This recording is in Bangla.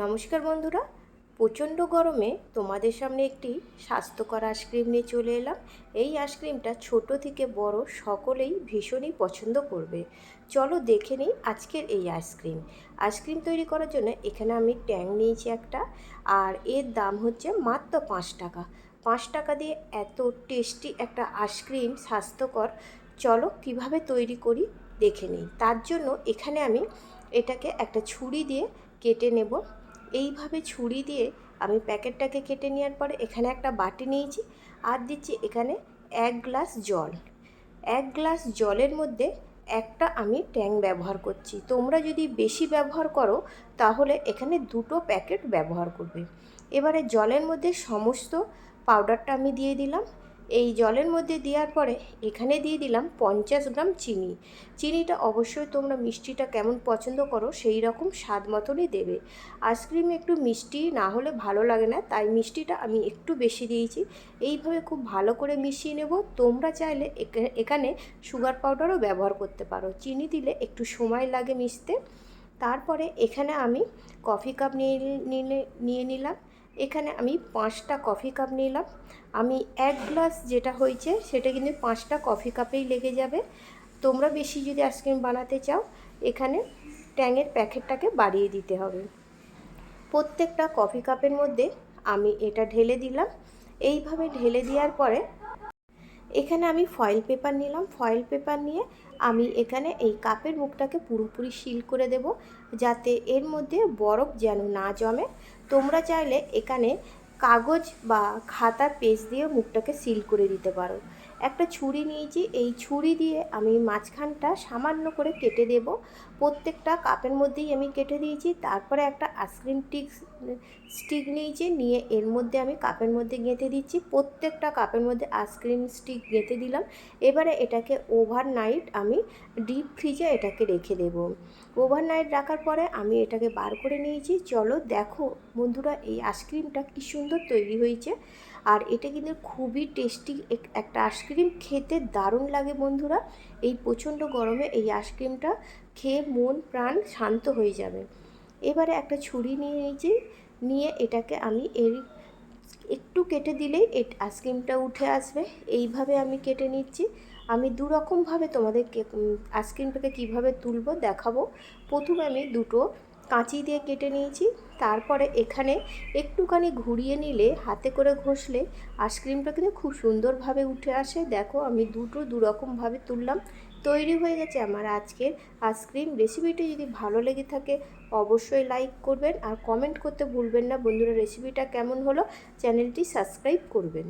নমস্কার বন্ধুরা। প্রচণ্ড গরমে তোমাদের সামনে একটি স্বাস্থ্যকর আইসক্রিম নিয়ে চলে এলাম। এই আইসক্রিমটা ছোট থেকে বড় সকলেই ভীষণই পছন্দ করবে। চলো দেখে নিই আজকের এই আইসক্রিম আইসক্রিম তৈরি করার জন্য এখানে আমি ট্যাং নিয়েছি একটা, আর এর দাম হচ্ছে মাত্র পাঁচ টাকা। পাঁচ টাকা দিয়ে এত টেস্টি একটা আইসক্রিম স্বাস্থ্যকর। চলো কীভাবে তৈরি করি দেখে নিই। তার জন্য এখানে আমি এটাকে একটা ছুরি দিয়ে কেটে নেব। এইভাবে ছুরি দিয়ে আমি প্যাকেটটাকে কেটে নেওয়ার পরে এখানে একটা বাটি নিয়েছি আর দিচ্ছি এখানে এক গ্লাস জল। এক গ্লাস জলের মধ্যে একটা আমি ট্যাং ব্যবহার করছি। তোমরা যদি বেশি ব্যবহার করো, তাহলে এখানে দুটো প্যাকেট ব্যবহার করবে। এবারে জলের মধ্যে সমস্ত পাউডারটা আমি দিয়ে দিলাম। এই জলের মধ্যে দেওয়ার পরে এখানে দিয়ে দিলাম পঞ্চাশ গ্রাম চিনি। চিনিটা অবশ্যই তোমরা মিষ্টিটা কেমন পছন্দ করো সেই রকম স্বাদ মতনই দেবে। আইসক্রিম একটু মিষ্টি না হলে ভালো লাগে না, তাই মিষ্টিটা আমি একটু বেশি দিয়েছি। এইভাবে খুব ভালো করে মিশিয়ে নেব। তোমরা চাইলে এখানে সুগার পাউডারও ব্যবহার করতে পারো। চিনি দিলে একটু সময় লাগে মিশতে। তারপরে এখানে আমি কফি কাপ নিয়ে নিয়ে নিলাম। এখানে আমি পাঁচটা কফি কাপ নিলাম। আমি এক গ্লাস যেটা হয়েছে, সেটা কিন্তু পাঁচটা কফি কাপেই লেগে যাবে। তোমরা বেশি যদি আইসক্রিম বানাতে চাও, এখানে ট্যাংয়ের প্যাকেটটাকে বাড়িয়ে দিতে হবে। প্রত্যেকটা কফি কাপের মধ্যে আমি এটা ঢেলে দিলাম। এইভাবে ঢেলে দেওয়ার পরে এখানে আমি ফয়েল পেপার নিলাম। ফয়েল পেপার নিয়ে আমি এখানে এই কাপের মুখটাকে পুরোপুরি সিল করে দেব, যাতে এর মধ্যে বরফ যেন না জমে। তোমরা চাইলে এখানে কাগজ বা খাতার পেজ দিয়ে মুখটাকে সিল করে দিতে পারো। একটা ছুরি নিয়েছি। এই ছুরি দিয়ে আমি মাঝখানটা সামান্য করে কেটে দেব। প্রত্যেকটা কাপের মধ্যেই আমি কেটে দিয়েছি। তারপরে একটা আইসক্রিম টিক স্টিক নিয়েছি। নিয়ে এর মধ্যে আমি কাপের মধ্যে গেঁথে দিচ্ছি। প্রত্যেকটা কাপের মধ্যে আইসক্রিম স্টিক গেঁথে দিলাম। এবারে এটাকে ওভারনাইট আমি ডিপ ফ্রিজে এটাকে রেখে দেব। ওভারনাইট রাখার পরে আমি এটাকে বার করে নিয়েছি। চলো দেখো বন্ধুরা, এই আইসক্রিমটা কী সুন্দর তৈরি হয়েছে। আর এটা কিন্তু খুবই টেস্টি একটা আইসক্রিম খেতে দারুণ লাগে বন্ধুরা। এই প্রচণ্ড গরমে এই আইসক্রিমটা খেয়ে মন, প্রাণ শান্ত হয়ে যাবে। এবারে একটা ছুরি নিয়ে নিয়েছি, নিয়ে এটাকে আমি এর একটু কেটে দিলেই এই আইসক্রিমটা উঠে আসবে। এইভাবে আমি কেটে নিচ্ছি। আমি দু রকমভাবে তোমাদেরকে আইসক্রিমটাকে কীভাবে তুলবো দেখাবো। প্রথমে আমি দুটো কাঁচি দিয়ে কেটে নিয়েছি। তারপরে এখানে একটুখানি ঘুরিয়ে নিলে, হাতে করে ঘষলে, আইসক্রিমটা কিন্তু খুব সুন্দরভাবে উঠে আসে। দেখো, আমি দুটো দুরকমভাবে তুললাম। তৈরি হয়ে গেছে আমার আজকের আইসক্রিম। রেসিপিটি যদি ভালো লেগে থাকে, অবশ্যই লাইক করবেন আর কমেন্ট করতে ভুলবেন না। বন্ধুরা, রেসিপিটা কেমন হলো? চ্যানেলটি সাবস্ক্রাইব করবেন।